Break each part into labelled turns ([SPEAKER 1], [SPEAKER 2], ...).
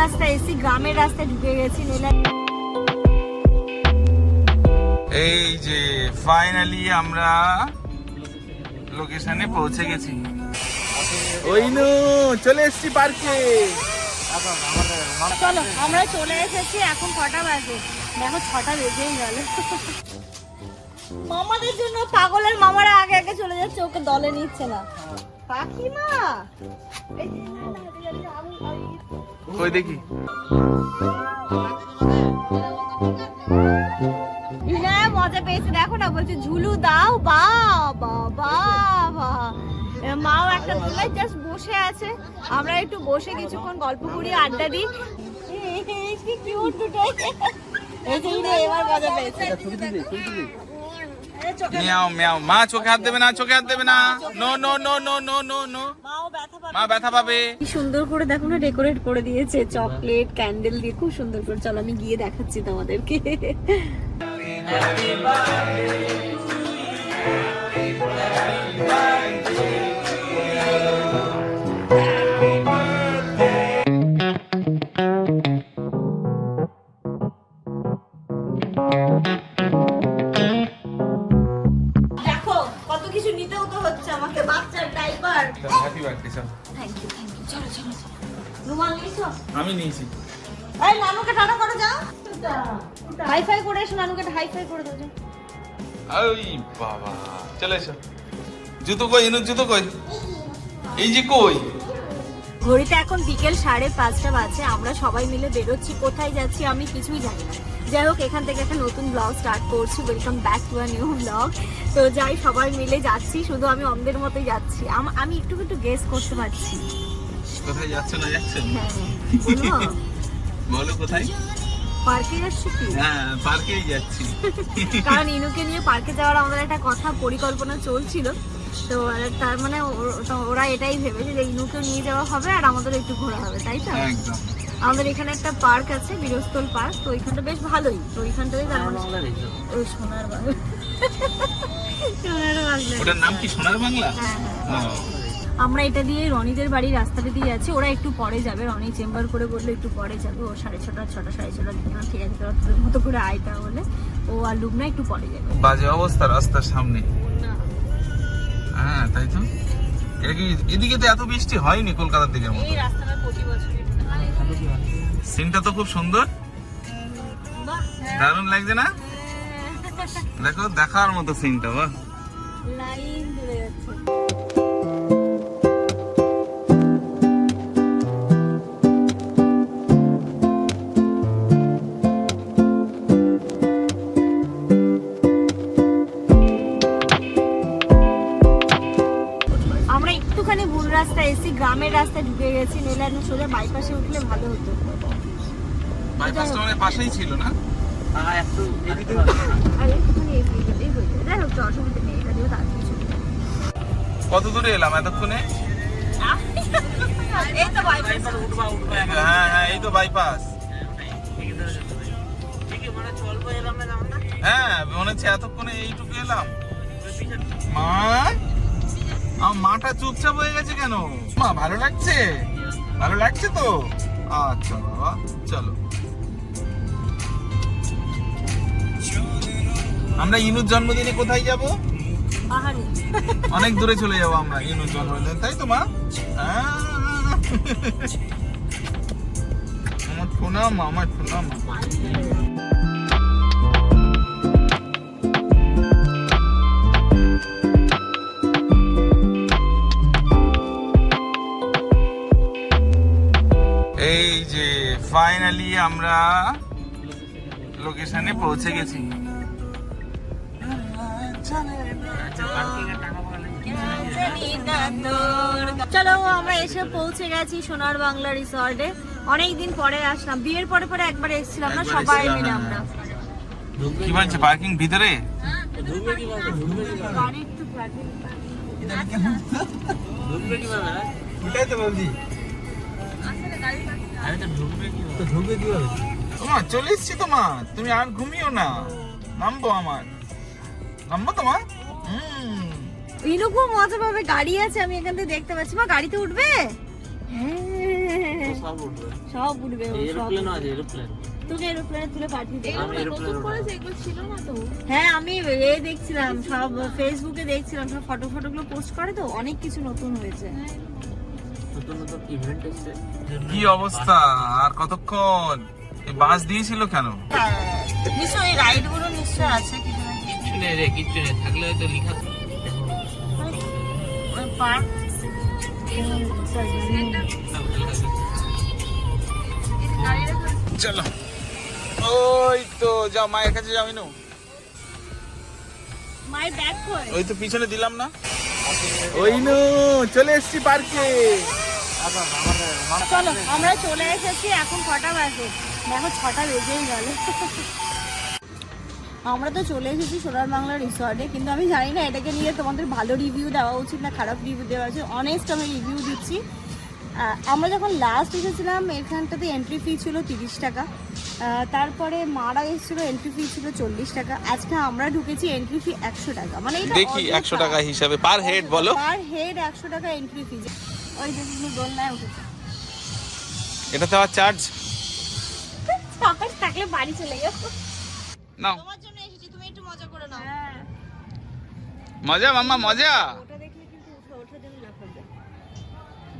[SPEAKER 1] রাস্তা এসি গ্রামের রাস্তায় ঢুকে গেছি নইলে
[SPEAKER 2] এই যে ফাইনালি আমরা লোকেশনে পৌঁছে গেছি। ওই নু চলে এসছি পার্কে।
[SPEAKER 1] চলো আমরা চলে এসেছি এখন কটা বাজে? দেখো ছটা বেজেই গেল। মামাদের জন্য পাগলের মামারা আগে আগে চলে যাচ্ছে ওকে দলে নিচ্ছে না। কাকিমা! এই
[SPEAKER 2] কই দেখি।
[SPEAKER 1] হ্যাঁ মজা পেয়েছে দেখো না বলছে ঝুলু দাও বা বাবা। বা মাও একটা দোলায় জাস্ট বসে আছে। আমরা একটু বসে কিছুক্ষণ গল্প করি আড্ডা দিই। কি কিউট দুটো। এই যে এবার মজা পেয়েছে। এই চোখে
[SPEAKER 2] মিয়াও মিয়াও। মা চোখে হাত দেবে না চোখে হাত দেবে না। No no no no no no no.
[SPEAKER 1] ব্যথা
[SPEAKER 2] মা ব্যথা পাবে।
[SPEAKER 1] কি সুন্দর করে দেখো না ডেকোরেট করে দিয়েছে। চকলেট ক্যান্ডেল দিয়ে খুব সুন্দর করে। চলো আমি গিয়ে দেখাচ্ছি তোমাদেরকে। দেখো
[SPEAKER 2] হ্যাপি চল
[SPEAKER 1] থ্যাংক ইউ থ্যাংক ইউ চলো চলো চলো। রুমাল নিয়েছো?
[SPEAKER 2] আমি নিয়েছি।
[SPEAKER 1] এই নানুকে টাটা করে যাও। হাই ফাই করে এসো নানুকে হাই ফাই করে দাও
[SPEAKER 2] ওই বাবা চলে এসো। জুতো কই ইনু জুতো কই? এই যে কই?
[SPEAKER 1] ঘড়িতে এখন বিকেল সাড়ে পাঁচটা বাজে আমরা সবাই মিলে বেরোচ্ছি কোথায় যাচ্ছি আমি কিছুই জানি না। যাই হোক এখান থেকে একটা নতুন ব্লগ স্টার্ট করছি। Welcome back to a new blog তো যাই সবাই মিলে যাচ্ছি। শুধু আমি অন্ধের মতোই যাচ্ছি। আম- একটু একটু গেস করতে পারছি।
[SPEAKER 2] কোথায় যাচ্ছে না যাচ্ছে
[SPEAKER 1] হ্যাঁ
[SPEAKER 2] বলো। কোথায়?
[SPEAKER 1] পার্কে যাচ্ছি কি?
[SPEAKER 2] হ্যাঁ পার্কেই যাচ্ছি।
[SPEAKER 1] কারণ ইনুকে নিয়ে পার্কে যাওয়ার আমাদের একটা কথা পরিকল্পনা চলছিল। তো তার মানে ওর- এটাই ভেবেছে যে ইনুকেও নিয়ে যাওয়া হবে আর আমাদের একটু ঘোরা হবে তাই তো?
[SPEAKER 2] একদম।
[SPEAKER 1] আমাদের এখানে একটা পার্ক আছে বীরস্থল পার্ক তো ওইখানটা বেশ ভালোই। তো ওইখানটাতে তার মানে ওই সোনার বাংলা। সোনার বাংলা।
[SPEAKER 2] ওটার নাম কি সোনার বাংলা?
[SPEAKER 1] হ্যাঁ, হ্যাঁ। আমরা এটা দিয়ে রনিদের বাড়ির রাস্তাটা দিয়ে আছি ওরা একটু পরে যাবে রনি চেম্বার করে বলল একটু পরে যাবে। ও সাড়ে ছটা ছটা সাড়ে ছটা দিকে ঠিক আছে তোরা মতো করে আয়টা বলে ও আর লুবনা একটু পরে যাবে।
[SPEAKER 2] বাজে অবস্থা রাস্তার সামনে। হ্যাঁ তাই তো? এটা কি এদিকে তো এত বৃষ্টি হয়নি কলকাতার মতো?
[SPEAKER 1] এই রাস্তাটা প্রতি বছরই
[SPEAKER 2] সিনটা তো খুব সুন্দর। দারুণ লাগছে না? দেখো দেখার মতো সিনটা বা
[SPEAKER 1] লাইন রাস্তা এসি গ্রামের রাস্তায় ঢুকে গেছি নইলে একদম সোজা বাইপাসে উঠলে ভালো হতো।
[SPEAKER 2] বাইপাসটা মানে পাশেই ছিল না?
[SPEAKER 1] আর একটুখানি এগিয়ে গেলেই যাই হোক অসুবিধা নেই এটা দিয়েও তাড়াতাড়ি
[SPEAKER 2] কত দূরে এলাম এতক্ষণে?
[SPEAKER 1] এই তো বাইপাস
[SPEAKER 2] হ্যাঁ হ্যাঁ এই তো বাইপাস হ্যাঁ মনে হচ্ছে এতক্ষণে এইটুকু এলাম। মা! আমার মাটা চুপচাপ হয়ে গেছে কেন? মা ভালো লাগছে? ভালো লাগছে তো? আচ্ছা বাবা চলো। আমরা ইনুর জন্মদিনে কোথায় যাব? অনেক দূরে চলে যাব আমরা ইনুর জন্মদিনে তাই তো মা। আমার প্রণাম আমার প্রণাম। ফাইনালি আমরা লোকেশনে পৌঁছে গেছি।
[SPEAKER 1] চলো আমরা এসে পৌঁছে গেছি সোনার বাংলা রিসর্টে অনেকদিন পরে আসলাম। বিয়ের পরে পরে একবার এসেছিলাম না সবাই মিলে
[SPEAKER 2] হ্যাঁ।
[SPEAKER 1] আমরা।
[SPEAKER 2] কি বলছে পার্কিং ভিতরে?
[SPEAKER 1] গাড়ি একটু
[SPEAKER 3] তো ঢুকবে
[SPEAKER 2] তোমার চলে এসছি তোমার তুমি আর ঘুমিও না। নামবো আমার। নামবো তোমার হুম।
[SPEAKER 1] ইনু খুব মজা পাবে। গাড়ি আছে আমি এখান থেকে দেখতে পাচ্ছি। মা গাড়িতে উঠবে? হ্যাঁ
[SPEAKER 3] সব উঠবে
[SPEAKER 1] সব উঠবে। ও,
[SPEAKER 3] আছে এরোপ্লেন
[SPEAKER 1] তোকে এরোপ্লেনে তুলে পাঠিয়ে দেবো।
[SPEAKER 3] আমি এরোপ্লেন
[SPEAKER 1] হ্যাঁ আমি এ দেখছিলাম সব ফেসবুকে দেখছিলাম সব ফটো ফটোগুলো পোস্ট করে তো অনেক কিছু নতুন হয়েছে।
[SPEAKER 3] নতুন নতুন ইভেন্ট এসছে।
[SPEAKER 2] কি অবস্থা? আর কতক্ষণ? বাস দিয়েছিল কেন?
[SPEAKER 1] নিশ্চয়ই রাইডগুলো নিশ্চয় আছে কিছু
[SPEAKER 3] নেই রে কিচ্ছু নেই। থাকলে হয়তো লিখা
[SPEAKER 1] পার্ক
[SPEAKER 2] চলো। ওই তো যাও মায়ের কাছে যাও ইনু
[SPEAKER 1] মাই ব্যাগ কই
[SPEAKER 2] ওই তো পিছনে দিলাম না। ওই নু চলে এসছি পার্কে
[SPEAKER 1] চলো আমরা চলে এসেছি এখন কটা বাজে? দেখো ছটা বেজেই গেল। আমরা তো চলে এসেছি সোনার বাংলা রিসর্টে কিন্তু আমি জানি না এটাকে নিয়ে তোমাদের ভালো রিভিউ দেওয়া উচিত না খারাপ রিভিউ দেওয়া উচিত। অনেস্ট আমি রিভিউ দিচ্ছি। আহ, আমরা যখন লাস্ট এসেছিলাম এখানটাতে এন্ট্রি ফি ছিল তিরিশ টাকা। আহ, তারপরে মারা এসেছিল এন্ট্রি ফি ছিল চল্লিশ টাকা। আজকে আমরা ঢুকেছি এন্ট্রি ফি একশো টাকা। মানে
[SPEAKER 2] দেখি একশো টাকা হিসাবে। পার হেড বলো।
[SPEAKER 1] পার হেড একশো টাকা এন্ট্রি ফি ওই যে তুমি দোলনায় উঠেছে।
[SPEAKER 2] এটাতে আবার চার্জ
[SPEAKER 1] সকাল থাকলে বাড়ি চলে যাব
[SPEAKER 2] নাও।
[SPEAKER 1] তোমার জন্য এসেছি তুমি একটু মজা করে নাও। হ্যাঁ।
[SPEAKER 2] মজা মাম্মা মজা।
[SPEAKER 1] ওটা দেখলে কিন্তু উঠে ওঠার জন্য লাফাবে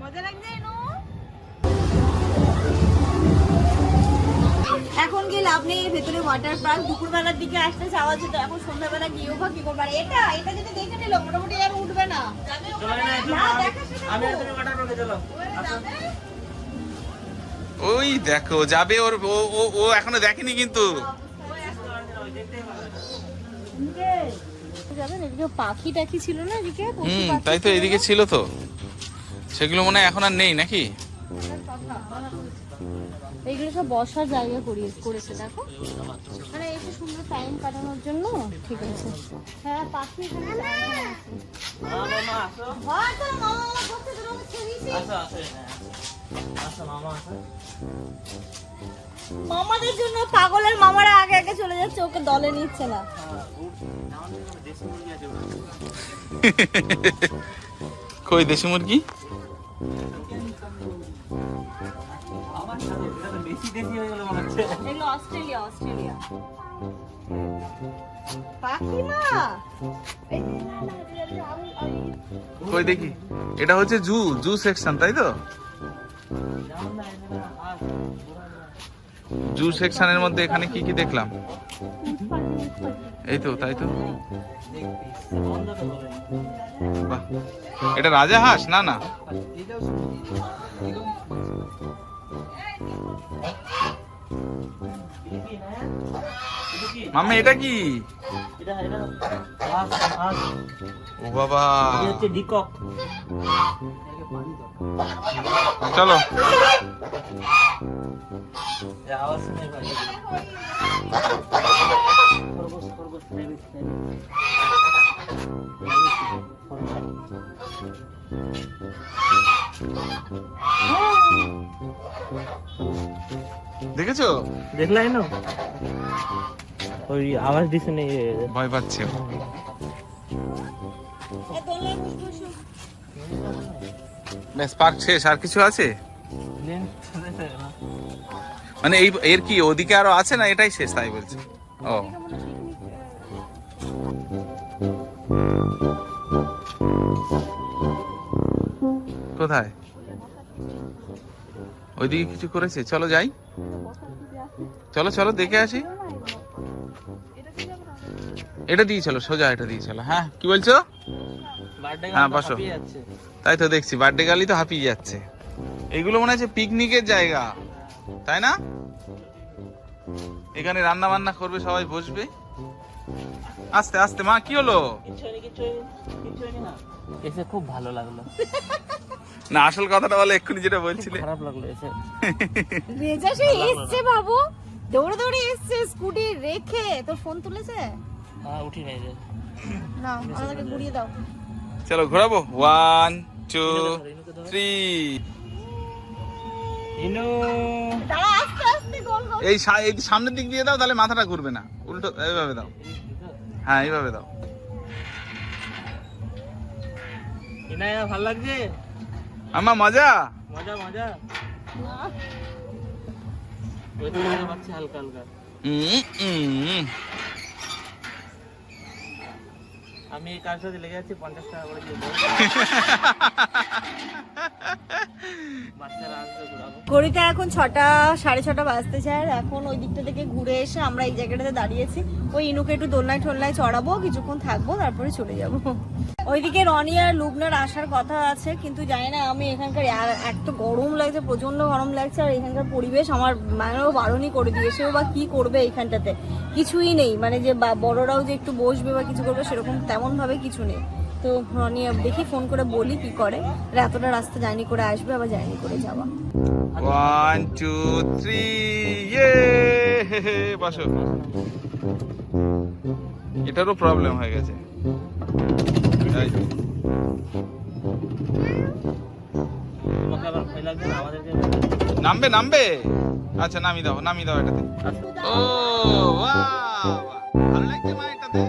[SPEAKER 1] মজা লাগছে? এখন কি লাভ নেই এর ভেতরে ওয়াটার পার্ক দুপুরবেলার দিকে আসতে চাওয়া যেত এখন সন্ধ্যাবেলা গিয়েও বা কি করবার এটা এটা যদি দেখে নিল মোটামুটি আর উঠবে না।
[SPEAKER 2] ওই দেখো যাবে ওর ও ও ও এখনও দেখেনি কিন্তু।
[SPEAKER 1] পাখি টাখি ছিল না এদিকে
[SPEAKER 2] হুম তাই তো এদিকে ছিল তো। সেগুলো মনে হয় এখন আর নেই নাকি?
[SPEAKER 1] এইগুলো সব বসার জায়গা করিয়ে করেছে, দেখো। মানে এসে সুন্দর টাইম কাটানোর জন্য ঠিক আছে। হ্যাঁ পাখি হয় মামাদের জন্য পাগলের মামারা আগে আগে চলে যাচ্ছে, ওকে দলে নিচ্ছে না।
[SPEAKER 2] কই দেশি মুরগি?
[SPEAKER 3] বেশি দেশি হয়ে গেল মনে হচ্ছে
[SPEAKER 1] এগুলো অস্ট্রেলিয়া অস্ট্রেলিয়া
[SPEAKER 2] দেখি? এটা হচ্ছে জু জু সেকশন তাই তো? জু সেকশনের মধ্যে এখানে কি কি দেখলাম? এই তো, তাই তো। বাহ, এটা রাজা হাঁস? না না। মাম্মা এটা কি? ও বাবা। চলো।
[SPEAKER 3] শুনে
[SPEAKER 2] দেখেছ?
[SPEAKER 3] দেখলাই না? ওই আওয়াজ দিছে নেই
[SPEAKER 2] ভয় পাচ্ছে। ব্যাস পার্ক শেষ। আর কিছু আছে? মানে এই এর কি ওদিকে আরও আছে না এটাই শেষ তাই বলছে? ও। কোথায়? ওইদিকে কিছু করেছে? চলো যাই। চলো চলো দেখে আসি। এটা দিয়ে চলো সোজা এটা দিয়ে চলো। হ্যাঁ কি বলছো? হ্যাঁ, বসো। তাই তো দেখছি বার্থডে গালি তো হাঁপিয়ে যাচ্ছে। এগুলো মনে হচ্ছে পিকনিকের জায়গা তাই না? এখানে রান্না বান্না করবে সবাই বসবে। আস্তে আস্তে মা কি হলো?
[SPEAKER 3] এসে খুব ভালো লাগল।
[SPEAKER 2] না আসল কথাটা বলে এক্ষুনি যেটা বলছিলে।
[SPEAKER 3] খারাপ লাগল এসে।
[SPEAKER 1] রেজা সে এসছে বাবু দৌড়ে দৌড়ে এসছে স্কুটি রেখে। তোর ফোন তুলেছে?
[SPEAKER 3] হ্যাঁ উঠি নাই যে
[SPEAKER 1] না আমাদেরকে ঘুরিয়ে দাও।
[SPEAKER 2] চলো ঘোরাবো। ওয়ান টু থ্রি
[SPEAKER 3] ইনু।
[SPEAKER 1] দাঁড়া আস্তে আস্তে গোল গোল।
[SPEAKER 2] এই এই সামনের দিক দিয়ে দাও তাহলে মাথাটা ঘুরবে না। উল্টো এইভাবে দাও। হ্যাঁ এইভাবে দাও।
[SPEAKER 3] ভালো লাগছে?
[SPEAKER 2] আমার মজা?
[SPEAKER 3] মজা মজা। হালকা হালকা। আমি কার সাথে লেগে যাচ্ছি পঞ্চাশ টাকা করে দিয়ে
[SPEAKER 1] ঘড়িতে এখন ছটা, সাড়ে ছটা বাজতে চায় আর এখন ওই দিকটা থেকে ঘুরে এসে আমরা এই জায়গাটাতে দাঁড়িয়েছি। ওই ইনুকে একটু দোলনায় টোলনায় চড়াবো, কিছুক্ষণ থাকব, তারপরে চলে যাব। ওইদিকে রনি আর লুবনার আসার কথা আছে, কিন্তু জানি না, আমি এখানকার আর- এক তো গরম লাগছে প্রচণ্ড গরম লাগছে, আর এখানকার পরিবেশ আমার মায়েরও বারণই করে দিয়েছে, ও বা কি করবে এখানটাতে কিছুই নেই মানে যে বড়রাও যে একটু বসবে বা কিছু করবে, সেরকম তেমন ভাবে কিছু নেই। তো রনি দেখি ফোন করে বলি কি করে। এতটা রাস্তা জার্নি করে আসবে, আবার জার্নি করে যাওয়া।
[SPEAKER 2] ওয়ান টু থ্রি ইয়ে বসো। এটারও প্রবলেম হয়ে গেছে। নামবে নামবে? আচ্ছা নামি দাও নামি দাও এটাতে। ও ভালো লাগছে মা এটাতে।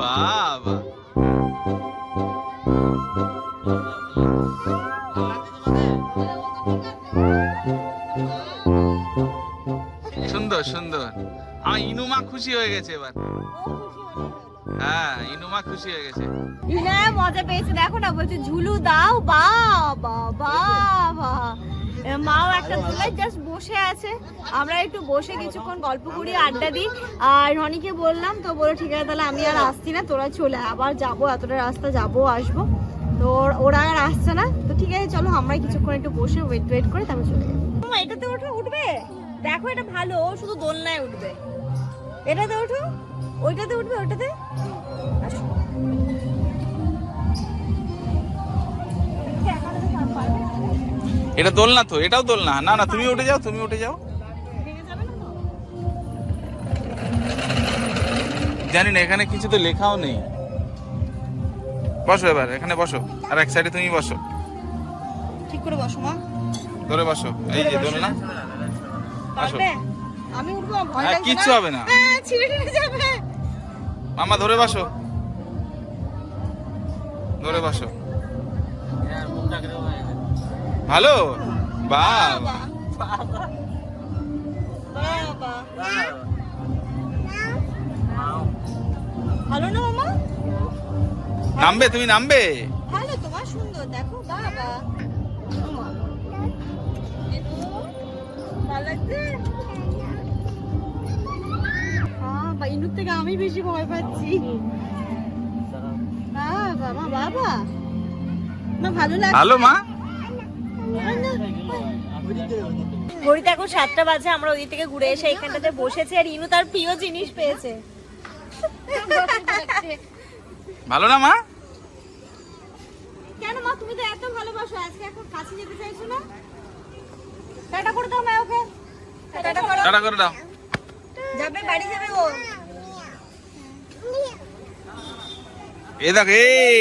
[SPEAKER 2] বাবা। সুন্দর সুন্দর। আমার ইনুমা খুশি হয়ে গেছে এবার। হ্যাঁ ইনুমা খুশি হয়ে গেছে।
[SPEAKER 1] হ্যাঁ মজা পেয়েছে। দেখো না, বলছে, ঝুলু দাও বাবা বাবা মাও একটা দোলায় জাস্ট বসে আছে। আমরা একটু বসে কিছুক্ষণ গল্প করি, আড্ডা দিই। আর রনিকে বললাম, তো বলে ঠিক আছে, তাহলে আমি আর আসছি না, তোরা চলে আবার যাব, এতটা রাস্তা যাব, আসব। তো ওর- আর আসছে না। তো ঠিক আছে, চলো, আমরা কিছুক্ষণ একটু বসে ওয়েট ওয়েট করে তারপর চলে যাব এটাতে ওঠো, উঠবে? দেখো, এটা ভালো শুধু দোলনায় উঠবে। এটাতে ওঠো, ওইটাতে উঠবে, ওইটাতে? আসো।
[SPEAKER 2] এটা দোলনা তো এটাও দোলনা। না না তুমি উঠে যাও তুমি উঠে যাও। জানি না এখানে কিছু তো লেখাও নেই। বসো এবার এখানে বসো। আর এক সাইডে তুমি বসো।
[SPEAKER 1] ঠিক করে বসো মা।
[SPEAKER 2] ধরে বসো। এই যে দোলনা। আসো
[SPEAKER 1] আমি উঠবো ভয়
[SPEAKER 2] হ্যাঁ,
[SPEAKER 1] লাগছে
[SPEAKER 2] কিচ্ছু হবে না।
[SPEAKER 1] হ্যাঁ ছিঁড়ে যাবে।
[SPEAKER 2] মামা ধরে বসো। ধরে বসো।
[SPEAKER 3] হ্যাঁ
[SPEAKER 2] ভালো?
[SPEAKER 1] বাবা বাবা। ভালো না মামা?
[SPEAKER 2] নামবে তুমি নামবে?
[SPEAKER 1] ভালো তোমার সুন্দর। দেখো বাবা। লাগছে? আহ, থেকে আমি বেশি ভয় পাচ্ছি।
[SPEAKER 3] দাঁড়াও।
[SPEAKER 1] বাবা বাবা। না ভালো লাগছে।
[SPEAKER 2] ভালো মা?
[SPEAKER 1] ঘড়িতে এখন সাতটা বাজে আমরা ওই থেকে ঘুরে এসে এখানটাতে বসেছি আর ইনু তার প্রিয় জিনিস পেয়েছে।
[SPEAKER 2] ভালো না মা?
[SPEAKER 1] কেন মা তুমি তো এত ভালোবাসো আজকে এখন কাছে যেতে চাইছো না? টাটা করে দাও মা ওকে। টাটা করো।
[SPEAKER 2] টাটা করে দাও।
[SPEAKER 1] যাবে বাড়ি যাবে ও।
[SPEAKER 2] এই দেখো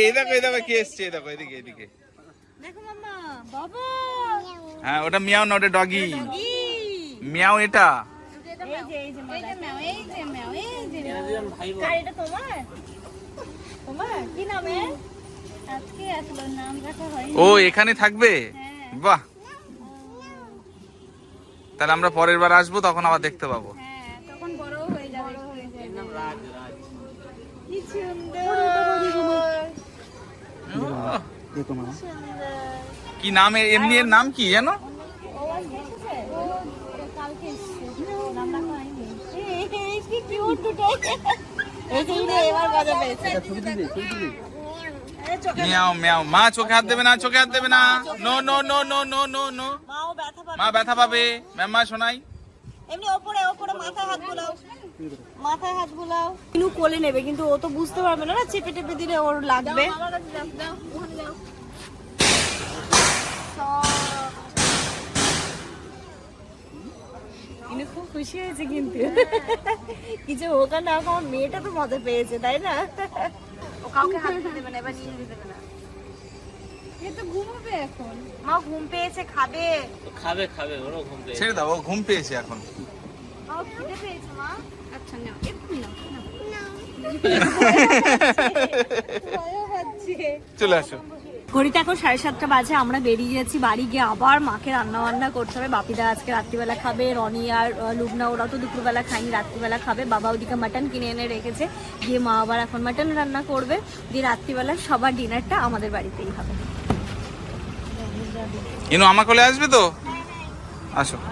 [SPEAKER 2] এই দেখো এই দেখো কে এসছে দেখো এদিকে এদিকে।
[SPEAKER 1] দেখো মাম্মা
[SPEAKER 2] হ্যাঁ ওটা মিয়াও না ওটা ডগি মিয়াও এটা?
[SPEAKER 1] এই যে এই যে এই যে ম্যাও এই যে ম্যাও এই যে
[SPEAKER 3] এরা দুজন ভাই বোন।
[SPEAKER 1] কার এটা তোমার? তোমার? কি নামে? আজকে আসলে নাম রাখা হয়নি।
[SPEAKER 2] ও এখানে থাকবে? বাহ। তাহলে আমরা পরের বার আসব তখন আবার দেখতে পাবো।
[SPEAKER 1] হ্যাঁ তখন বড় হয়ে যাবে।
[SPEAKER 3] এর নাম রাজ রাজ
[SPEAKER 1] কি সুন্দর।
[SPEAKER 2] কি নাম এর- এমনি এর নাম কি জানো মা হাত দেবে না হাত দেবে না। No no no no no no no. মা ব্যথা পাবে। ম্যামা
[SPEAKER 1] মাথায় হাত হাত কোলে নেবে, কিন্তু ও তো বুঝতে পারবে না না চেপে টেপে দিলে ওর লাগবে। ইনু খুব খুশি হয়েছে কিন্তু। কিছু হোক না হোক আমার মেয়েটা তো মজা পেয়েছে তাই না? ও কাউকে হাত দিতে দেবে না এবার নিয়ে দেবে না। এ তো ঘুমাবে এখন। মা ঘুম পেয়েছে খাবে।
[SPEAKER 3] খাবে খাবে ওরও ঘুম পেয়ে
[SPEAKER 2] ছেড়ে দাও ও ঘুম পেয়েছে এখন।
[SPEAKER 1] মা খিদে পেয়েছে মা। আচ্ছা নাও এক্ষুনি নাও
[SPEAKER 2] চলে আসো।
[SPEAKER 1] ঘড়িতে এখন সাড়ে সাতটা বাজে আমরা বেরিয়ে যাচ্ছি বাড়ি গিয়ে আবার মাকে রান্না বান্না করতে হবে। বাপিদা আজকে রাত্রিবেলা খাবে রনি আর লুবনা ওরা তো দুপুরবেলা খায়নি রাত্রিবেলা খাবে। বাবা ওদিকে মাটন কিনে এনে রেখেছে গিয়ে মা আবার এখন মাটন রান্না করবে। দিয়ে রাত্রিবেলা সবার ডিনারটা আমাদের বাড়িতেই হবে।
[SPEAKER 2] ইনু আমার কোলে আসবে তো? আসো।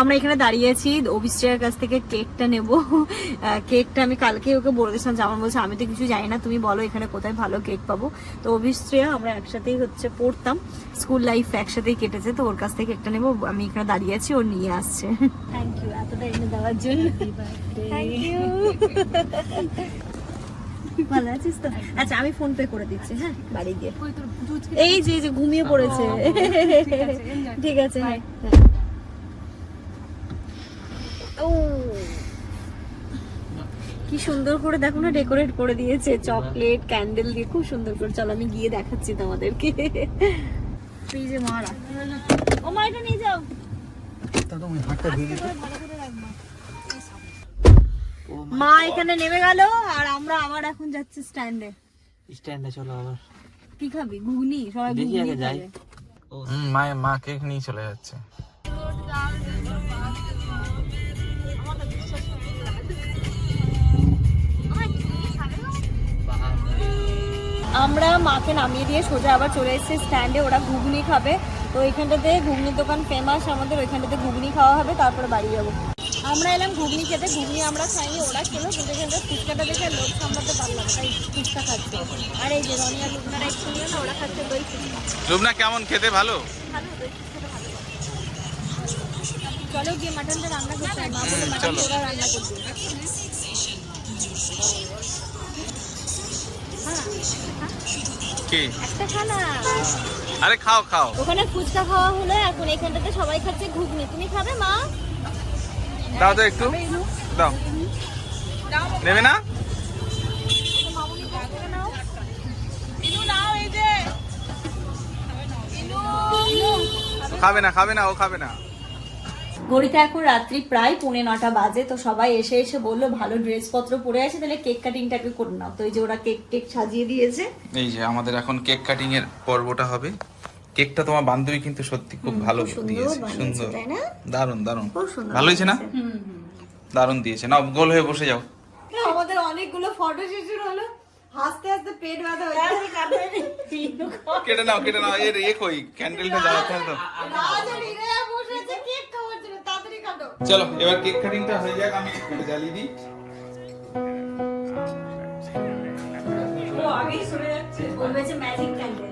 [SPEAKER 1] আমরা এখানে দাঁড়িয়েছি অভিশ্রেয়ার কাছ থেকে কেকটা নেব। কেকটা আমি কালকে ওকে বলে দিয়েছিলাম। যে আমার বলছে আমি তো কিছু জানি না। তুমি বলো এখানে কোথায় ভালো কেক পাবো? তো অভিশ্রেয়া আমরা একসাথেই হচ্ছে পড়তাম। স্কুল লাইফ একসাথেই কেটেছে। তো ওর কাছ থেকে কেকটা নেব। আমি এখানে দাঁড়িয়ে আছি। ও নিয়ে আসছে। থ্যাংক ইউ এতটা এনে দেওয়ার জন্য। থ্যাংক ইউ ভালো আছিস তো? আচ্ছা আমি ফোন পে করে দিচ্ছি হ্যাঁ? বাড়ি গিয়ে। এই যে এই যে ঘুমিয়ে পড়েছে। ঠিক আছে হ্যাঁ। ও। কি সুন্দর করে দেখো না ডেকোরেট করে দিয়েছে। চকলেট ক্যান্ডেল দিয়ে খুব সুন্দর করে। চলো আমি গিয়ে দেখাচ্ছি তোমাদেরকে। এই যে মারা। ও মা এটা নিয়ে যাও। মা এখানে নেমে গেল আর আমরা আবার এখন যাচ্ছি স্ট্যান্ডে।
[SPEAKER 3] স্ট্যান্ডে চলো আবার।
[SPEAKER 1] কি খাবি? ঘুগনি সবাই
[SPEAKER 3] দেখি
[SPEAKER 1] ঘুগনি
[SPEAKER 3] আগে যাই।
[SPEAKER 2] হুম মা মা কেক নিয়ে চলে যাচ্ছে।
[SPEAKER 1] আমরা মাকে নামিয়ে দিয়ে সোজা আবার চলে এসেছি স্ট্যান্ডে ওরা ঘুগনি খাবে। তো ওইখানটাতে ঘুগনির দোকান ফেমাস আমাদের ওইখানটাতে ঘুগনি খাওয়া হবে তারপরে বাড়ি যাব। আমরা এলাম ঘুগনি খেতে ঘুগনি আমরা খাইনি ওরা খেলো কিন্তু এখানটা ফুচকাটা দেখে লোক সামলাতে পারলাম তাই ফুচকা খাচ্ছে। আর এই যে রনিয়া লুকনারা একটু নিয়ে না ওরা খাচ্ছে দই ফুচকা।
[SPEAKER 2] লুবনা কেমন? খেতে ভালো?
[SPEAKER 1] চলো গিয়ে মাটনটা রান্না করতে মা বলে মাটন ওরা রান্না করবে।
[SPEAKER 2] কি? আরে খাও খাও।
[SPEAKER 1] ওখানে ফুচকা খাওয়া হলো এখন এখানটাতে সবাই খাচ্ছে ঘুগনি। তুমি খাবে মা?
[SPEAKER 2] দাও তো একটু। দাও। নেবে না? খাবে না খাবে না ও খাবে না।
[SPEAKER 1] ঘড়িতে এখন রাত্রি প্রায় পৌনে নটা বাজে তো সবাই এসে এসে বলল ভালো ড্রেস পত্র পরে আছে তাহলে কেক কাটিংটাকে করে নাও। তো এই যে ওরা কেক টেক সাজিয়ে দিয়েছে।
[SPEAKER 2] এই যে আমাদের এখন কেক কাটিং এর পর্বটা হবে। কেকটা তোমার বান্ধবী কিন্তু সত্যি খুব ভালো দিয়েছে সুন্দর।
[SPEAKER 1] না? দারুণ দারুণ
[SPEAKER 2] ভালো হয়েছে না? দারুণ দিয়েছে। নাও গোল হয়ে বসে যাও।
[SPEAKER 1] আমাদের অনেকগুলো ফটো সেশন হলো। হাসতে হাসতে পেট ব্যথা হয়ে
[SPEAKER 2] কেটে নাও কেটে নাও। এর এ কই? ক্যান্ডেলটা জ্বালাতে হবে চলো এবার কেক কাটিংটা হয়ে যাক আমি জ্বালিয়ে দিই।
[SPEAKER 1] বলবেছে ম্যাজিক ক্যান্ডেল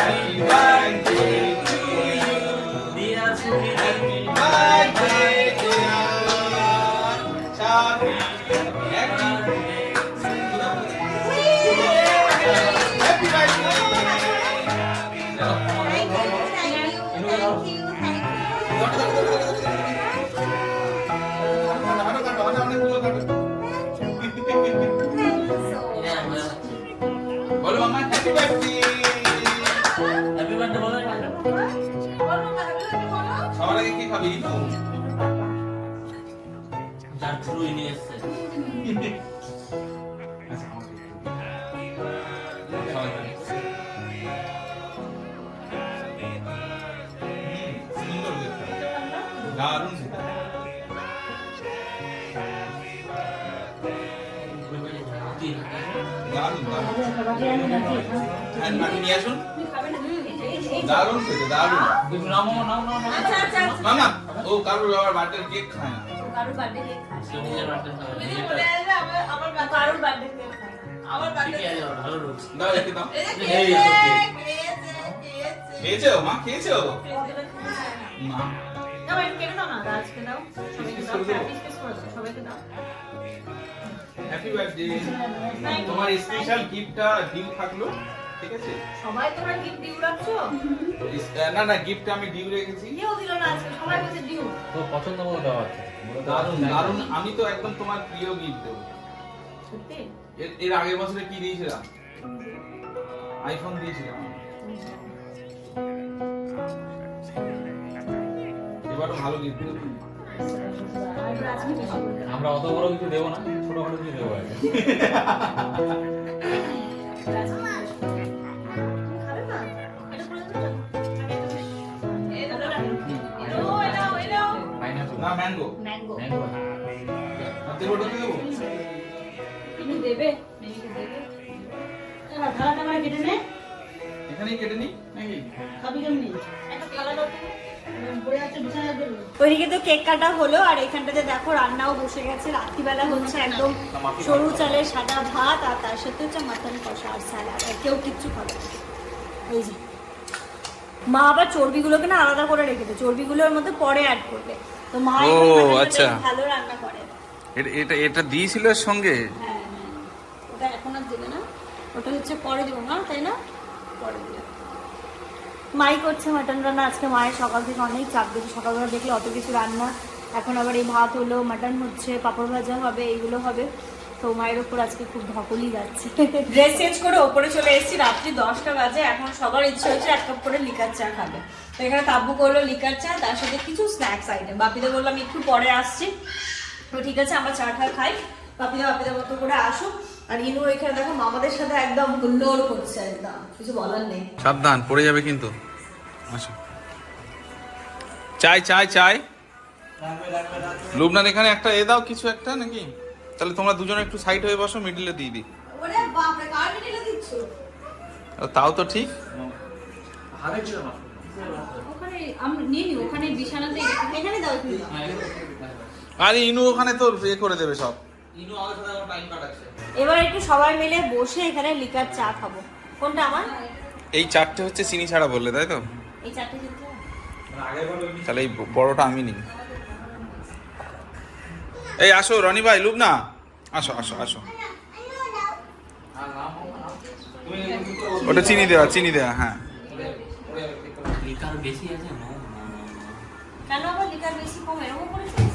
[SPEAKER 3] হ্যাপি বার্থডে
[SPEAKER 2] দারুণ। খেতে। দারুণ। হ্যাঁ, নিয়ে আসুন। দারুণ খেতে দারুণ।
[SPEAKER 1] আচ্ছা আচ্ছা
[SPEAKER 2] মামা ও কারোর আবার বার্থডে কেক খায় না?
[SPEAKER 1] কারোর বার্থডে কেক খায় আমার বার্থডে কেক খায় না। আমার বার্থডে
[SPEAKER 2] দাও একে দাও।
[SPEAKER 1] খেয়েছে
[SPEAKER 2] খেয়েছো মা খেয়েছো। মা
[SPEAKER 1] দাও দাও দাও দাও। হ্যাঁ, দাও দাও।
[SPEAKER 2] হ্যাপি বার্থডে তোমার স্পেশাল গিফটটা ডিউ থাকল ঠিক আছে?
[SPEAKER 1] সবাই তোমরা গিফট ডিউ রাখছো?
[SPEAKER 2] না না গিফটটা আমি ডিউ রেখেছি।
[SPEAKER 1] কেউ দিল না আজকে সবাই বলছে ডিউ
[SPEAKER 3] পছন্দ মতো দেওয়া আছে
[SPEAKER 2] দারুণ দারুণ। আমি তো একদম তোমার প্রিয় গিফট দেবো।
[SPEAKER 1] সত্যি?
[SPEAKER 2] এর- এর আগের বছরে কি দিয়েছিলাম? আইফোন দিয়েছিলাম। এবারও ভালো গিফট।
[SPEAKER 3] আমরা অত বড় কিছু দেবো না ছোটখাটো কিছু দেবো আর
[SPEAKER 1] না?
[SPEAKER 2] Mango
[SPEAKER 1] mango.
[SPEAKER 2] হাতে ওটা দেবো?
[SPEAKER 1] তুমি দেবে মেয়েকে দেবে। এবার কেটে নে।
[SPEAKER 2] এখানেই কেটে নি? নাকি
[SPEAKER 1] খাবি কেমনি? একটা থালা দাও ওইদিকে তো কেক কাটা হলো আর এখানটাতে দেখো রান্নাও বসে গেছে। রাত্রিবেলা হচ্ছে একদম সরু চালের সাদা ভাত আর তার সাথে হচ্ছে মাটন কষা আর স্যালাড আর কেউ কিচ্ছু খাবে এই যে। মা আবার চর্বিগুলোকে না আলাদা করে রেখেছে চর্বিগুলোর মধ্যে পরে অ্যাড করবে। তো মা
[SPEAKER 2] ও, আচ্ছা।
[SPEAKER 1] ভালো রান্না করে।
[SPEAKER 2] এটা এটা এটা দিয়েছিল সঙ্গে?
[SPEAKER 1] হ্যাঁ হ্যাঁ। ওটা এখন আর দেবে না। ওটা হচ্ছে পরে দেবো না তাই না? পরে দেবে। মাই করছে মাটন রান্না। আজকে মায়ের সকাল থেকে অনেক চাপ দিয়েছে। সকালবেলা দেখলে অত কিছু রান্না। এখন আবার এই ভাত হলো, মাটন হচ্ছে, পাপড় ভাজা হবে, এইগুলো হবে। তো মায়ের ওপর আজকে খুব ধকলই যাচ্ছে। ড্রেস চেঞ্জ করে ওপরে চলে এসেছি। রাত্রি দশটা বাজে। এখন সবার ইচ্ছে হচ্ছে এক কাপ করে লিকার চা খাবে। তো এখানে কাব্বু করল লিকার চা, তার সাথে কিছু স্ন্যাক্স আইটেম বাপিতে বললাম একটু পরে আসছি। তো ঠিক আছে, আমরা চা টা খাই। পাপিদা বাপিদা মতো করে আসো আর ইনু এখানে দেখো মামাদের সাথে একদম হুল্লোড় করছে একদম। কিছু বলার নেই।
[SPEAKER 2] সাবধান পড়ে যাবে কিন্তু। আসো। চাই চাই চাই। লুবনার এখানে একটা এ দাও কিছু একটা নাকি? তাহলে তোমরা দুজনে একটু সাইড হয়ে বসো মিডিলে দিয়ে দিই। তাও তো ঠিক। আরে ইনু ওখানে তো এ করে দেবে সব।
[SPEAKER 1] এবার একটু সবাই মিলে বসে এখানে লিকার চা খাব। কোনটা আমার?
[SPEAKER 2] এই চারটে হচ্ছে চিনি ছাড়া বললে তাই তো?
[SPEAKER 1] এই চারটে যেতে
[SPEAKER 2] তাহলে এই বড়টা আমি নিই। এই আসো রনি ভাই লুবনা। আসো আসো আসো। ওটা চিনি দেওয়া চিনি দেওয়া হ্যাঁ।
[SPEAKER 3] লিকার বেশি আছে না?
[SPEAKER 1] কেন আবার লিকার বেশি কম? এরকম করেছিস?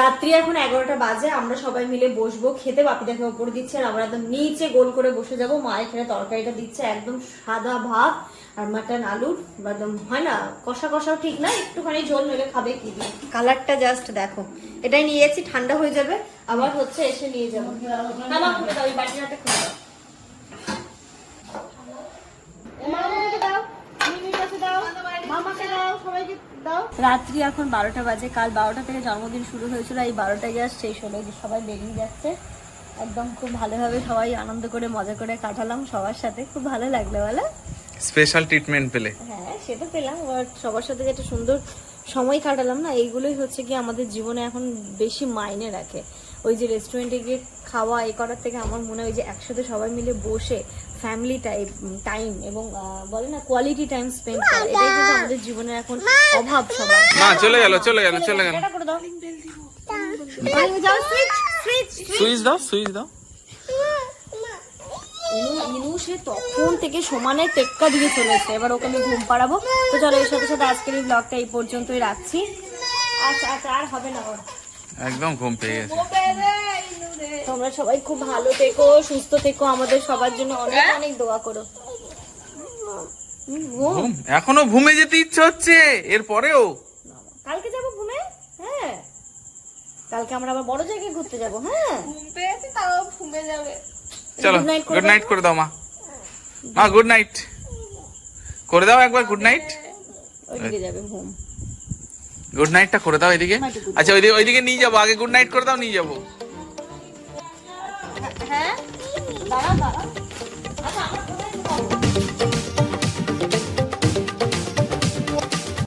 [SPEAKER 1] রাত্রি এখন এগারোটা বাজে, আমরা সবাই মিলে বসবো, খেতে বাপিটাকে ওপর দিচ্ছে আর আমরা একদম নিচে গোল করে বসে যাব। মা এখানে তরকারিটা দিচ্ছে একদম সাদা ভাত আর মাটন আলুর। একদম হয় না, কষা কষাও ঠিক না, একটুখানি ঝোল নইলে খাবে কি দিয়ে। কালারটা জাস্ট দেখো, এটাই নিয়ে যাচ্ছি, ঠান্ডা হয়ে যাবে, আবার হচ্ছে এসে নিয়ে যাব। না মামাকে দাও মিমির কাছে দাও মামাকে দাও সবাইকে দাও রাত্রি এখন বারোটা বাজে। কাল বারোটা থেকে জন্মদিন শুরু হয়েছিল এই বারোটায় জাস্ট শেষ হলো সবাই বেরিয়ে যাচ্ছে। একদম খুব ভালোভাবে সবাই আনন্দ করে মজা করে কাটালাম সবার সাথে। খুব ভালো লাগল বলো?
[SPEAKER 2] স্পেশাল ট্রিটমেন্ট পেলে।
[SPEAKER 1] হ্যাঁ সেটা পেলাম বাট সবার সাথে যে একটা সুন্দর সময় কাটালাম না এইগুলোই হচ্ছে কি আমাদের জীবনে এখন বেশি মাইনে রাখে। ওই যে রেস্টুরেন্টে গিয়ে খাওয়া এ করার থেকে আমার মনে হয় যে একসাথে সবাই মিলে বসে ফ্যামিলি টাইপ টাইম এবং বলে না কোয়ালিটি টাইম স্পেন্ড করা। এটাই কিন্তু আমাদের জীবনের এখন অভাব সবার।
[SPEAKER 2] না চলে গেল চলে গেল চলে গেল।
[SPEAKER 1] সুইচ
[SPEAKER 2] দাও। সুইচ দাও
[SPEAKER 1] ইনু সে তখন থেকে সমানে টেক্কা দিয়ে চলেছে এবার ওকে আমি ঘুম পাড়াবো। তো চলো এর সাথে সাথে আজকের এই ব্লগটা এই পর্যন্তই রাখছি। আচ্ছা আচ্ছা আর হবে না ওর।
[SPEAKER 2] একদম ঘুম পেয়ে গেছে।
[SPEAKER 1] তোমরা সবাই খুব ভালো থেকো সুস্থ থেকো আমাদের সবার জন্য অনেক অনেক দোয়া করো। এখনও ঘুমে
[SPEAKER 2] যেতে ইচ্ছে হচ্ছে এরপরেও।
[SPEAKER 1] কালকে যাব ঘুমে? হ্যাঁ। কালকে আমরা আবার বড় জায়গায় ঘুরতে যাব হ্যাঁ।
[SPEAKER 4] ঘুম পেয়েছে তাও ঘুমে যাবে।
[SPEAKER 2] চলো
[SPEAKER 1] করে
[SPEAKER 2] গুড
[SPEAKER 1] দাও।
[SPEAKER 2] নাইট করে দাও মা। মা গুড নাইট করে দাও একবার গুড নাইট
[SPEAKER 1] ওইদিকে যাবে ঘুম।
[SPEAKER 2] গুড নাইটটা করে দাও এদিকে। আচ্ছা ওইদিকে ওইদিকে নিয়ে যাব আগে গুড নাইট করে দাও নিয়ে যাব।
[SPEAKER 1] হ্যাঁ? দাঁড়া দাঁড়া। আচ্ছা